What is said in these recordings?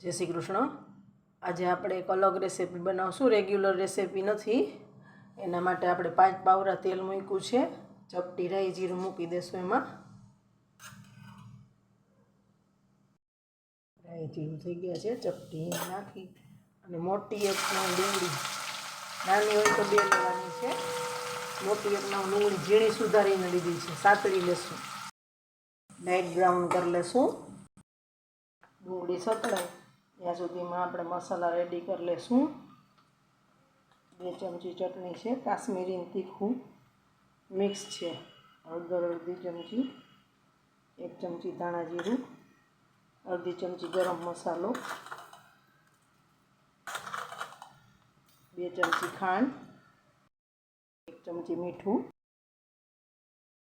જય શ્રી કૃષ્ણ. આજે આપણે એક અલગ રેસીપી બનાવશું. રેગ્યુલર રેસીપી નથી. એના માટે આપણે પાંચ પાવરા તેલ મૂક્યું છે. ચપટી રાઈ જીરું મૂકી દેશું એમાં. રાઈ જીરું થઈ ગયા છે. ચપટી નાખી અને મોટી એક ડુંગળી. નાની હોય તો બે લેવાની છે. મોટી એક ડુંગળી ઝીણી સુધારીને લીધી છે. સાતળી લેશું. લાઇટ બ્રાઉન કરી લેશું. ડુંગળી સતળાય ત્યાં સુધીમાં આપણે મસાલા રેડી કરી લેશું. બે ચમચી ચટણી છે, કાશ્મીરી તીખું મિક્સ છે, હળદર અડધી ચમચી, એક ચમચી ધાણા જીરું, અડધી ચમચી ગરમ મસાલો, બે ચમચી ખાંડ, એક ચમચી મીઠું.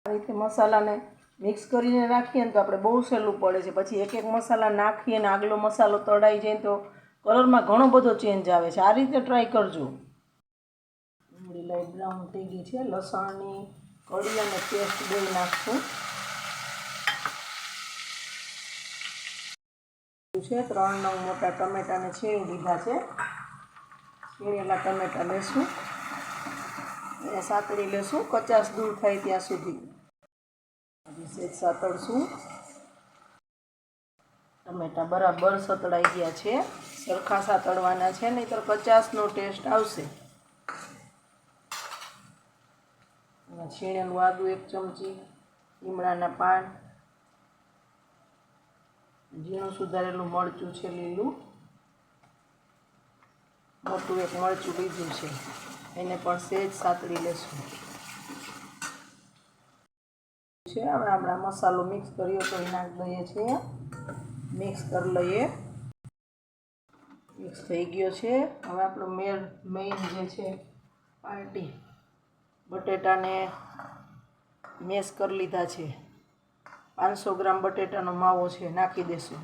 આ રીતે મસાલાને મિક્સ કરીને નાખીએ ને તો આપણે બહુ સહેલું પડે છે. પછી એક એક મસાલા નાખીએ ને આગલો મસાલો તળાઈ જાય તો કલરમાં ઘણો બધો ચેન્જ આવે છે. આ રીતે ટ્રાય કરજો. ડુંગળી લાઈટ બ્રાઉન થઈ ગઈ છે. લસણની કળી અને પેસ્ટ બે નાખશું. છે. ત્રણ નવ મોટા ટમેટાને છીણી લીધા છે. છીણેલા ટમેટા લેશું. એને સાતળી લેશું. કચાસ દૂર થાય ત્યાં સુધી. સેજ સાતળશું ટમેટા બરાબર સતળાઈ ગયા છે. સરખા સાતળવાના છે, નહીંતર પચાસનો ટેસ્ટ આવશે. છીણેલું આદુ એક ચમચી, લીમડાના પાન, ઝીણું સુધારેલું મરચું છે, લીલું. મોટું એક મરચું લીધું છે. એને પણ સેજ સાતળી લેશું. છે. હવે આપણા મસાલો મિક્સ કર્યો તો એ નાખી દઈએ છીએ. મિક્સ કરી લઈએ. મિક્સ થઈ ગયો છે. હવે આપણો મેર મેઇન જે છે, પાર્ટી, બટેટાને મેશ કરી લીધા છે. પાંચસો ગ્રામ બટેટાનો માવો છે. નાખી દેશું.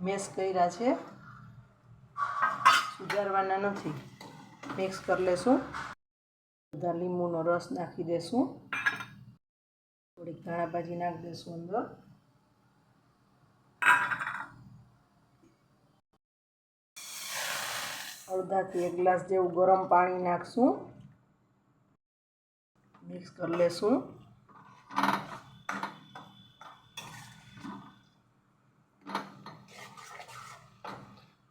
મેશ કર્યા છે. સુધારવાના નથી. મિક્સ કરી લેશું. બધા લીંબુનો રસ નાખી દેશું. થોડીક ધાણા ભાજી નાખી દેશું અંદર. અડધાથી એક ગ્લાસ જેવું ગરમ પાણી નાખશું. મિક્સ કરી લેશું.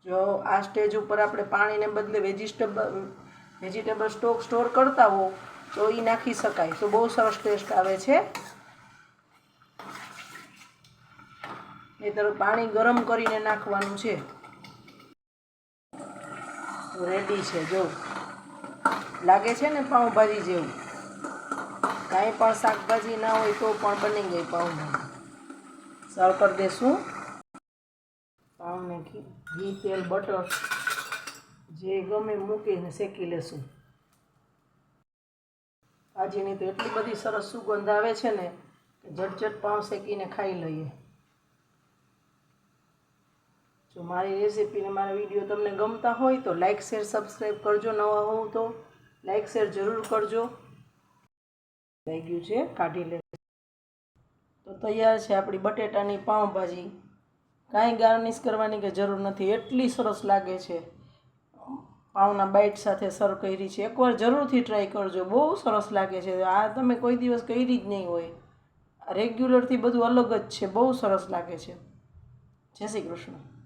જો આ સ્ટેજ ઉપર આપણે પાણીને બદલે વેજીટેબલ વેજીટેબલ સ્ટોક સ્ટોર કરતા હો તો એ નાખી શકાય. તો બહુ સરસ ટેસ્ટ આવે છે. નહીતર પાણી ગરમ કરીને નાખવાનું છે. રેડી છે, જો. લાગે છે ને પાઉંભાજી જેવું? કાંઈ પણ શાકભાજી ના હોય તો પણ બની ગઈ પાઉંભાજી. સર્વ કરી દેશું. પાઉંને ઘી, તેલ, બટર જે ગમે મૂકીને શેકી લેશું. ભાજીની તો એટલી બધી સરસ સુગંધ આવે છે ને કે ઝટઝટ પાઉં શેકીને ખાઈ લઈએ. જો મારી રેસીપીને મારા વીડિયો તમને ગમતા હોય તો લાઇક શેર, સબસ્ક્રાઈબ કરજો. નવા હોવ તો લાઇક શેર જરૂર કરજો. થઈ ગયું છે, કાઢી લે. તો તૈયાર છે આપણી બટેટાની પાઉંભાજી. કાંઈ ગાર્નિશ કરવાની કે જરૂર નથી. એટલી સરસ લાગે છે. પાઉંના બાઇટ સાથે સર્વ કરી છે. એકવાર જરૂરથી ટ્રાય કરજો. બહુ સરસ લાગે છે. આ તમે કોઈ દિવસ કરી જ નહીં હોય. રેગ્યુલરથી બધું અલગ જ છે. બહુ સરસ લાગે છે. જય શ્રી કૃષ્ણ.